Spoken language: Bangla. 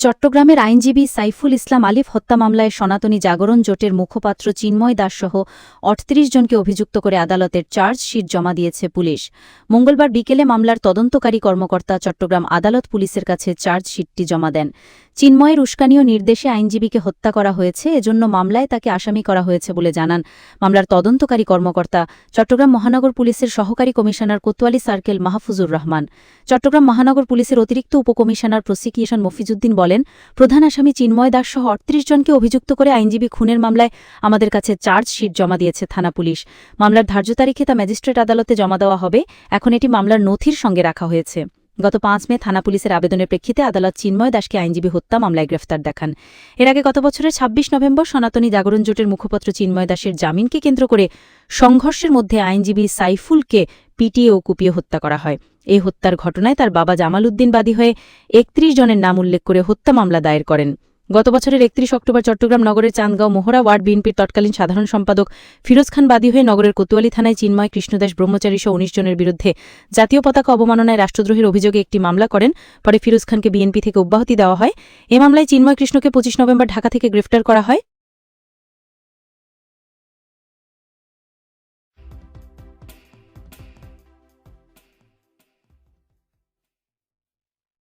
চট্টগ্রামের আইনজীবী সাইফুল ইসলাম আলিফ হত্যা মামলায় সনাতনী জাগরণ জোটের মুখপাত্র চিন্ময় দাসসহ অটত্রিশ জনকে অভিযুক্ত করে আদালতের চার্জশিট জমা দিয়েছে পুলিশ। মঙ্গলবার বিকেলে মামলার তদন্তকারী কর্মকর্তা চট্টগ্রাম আদালত পুলিশের কাছে চার্জশিটটি জমা দেন। চিন্ময়ের উস্কানীয় নির্দেশে আইনজীবীকে হত্যা করা হয়েছে, এজন্য মামলায় তাকে আসামি করা হয়েছে বলে জানান মামলার তদন্তকারী কর্মকর্তা চট্টগ্রাম মহানগর পুলিশের সহকারী কমিশনার কোতোয়ালি সার্কেল মাহফুজুর রহমান। চট্টগ্রাম মহানগর পুলিশের অতিরিক্ত উপকমিশনার প্রসিকিউশন মফিজুদ্দিন বলেন, প্রধান আসামি চিন্ময় দাস সহ অড়ত্রিশ জনকে অভিযুক্ত করে আইনজীবী খুনের মামলায় আমাদের কাছে চার্জশিট জমা দিয়েছে থানা পুলিশ। মামলার ধার্য তারিখে তা ম্যাজিস্ট্রেট আদালতে জমা দেওয়া হবে। এখন এটি মামলার নথির সঙ্গে রাখা হয়েছে। গত পাঁচ মে থানা পুলিশের আবেদনের প্রেক্ষিতে আদালত চিন্ময় দাসকে আইনজীবী হত্যা মামলায় গ্রেফতার দেখান। এর আগে গত বছরের ২৬ নভেম্বর সনাতনী জাগরণ জোটের মুখপত্র চিন্ময় দাসের জামিনকে কেন্দ্র করে সংঘর্ষের মধ্যে আইনজীবী সাইফুলকে পিটিয়ে ও কুপিয়ে হত্যা করা হয়। এই হত্যার ঘটনায় তার বাবা জামাল উদ্দিন বাদী হয়ে একত্রিশ জনের নাম উল্লেখ করে হত্যা মামলা দায়ের করেন। গত বছরের একত্রিশ অক্টোবর চট্টগ্রাম নগরের চান্দগাঁও মোহরা ওয়ার্ড বিএনপির তৎকালীন সাধারণ সম্পাদক ফিরোজ খান বাদী হয়ে নগরের কোতোয়ালি থানায় চিন্ময় কৃষ্ণদাস ব্রহ্মচারী সহ উনিশ জনের বিরুদ্ধে জাতীয় পতাকা অবমাননায় রাষ্ট্রদ্রোহের অভিযোগে একটি মামলা করেন। পরে ফিরোজ খানকে বিএনপি থেকে অব্যাহতি দেওয়া হয়। এ মামলায় চিন্ময় কৃষ্ণকে পঁচিশ নভেম্বর ঢাকা থেকে গ্রেফতার করা হয়।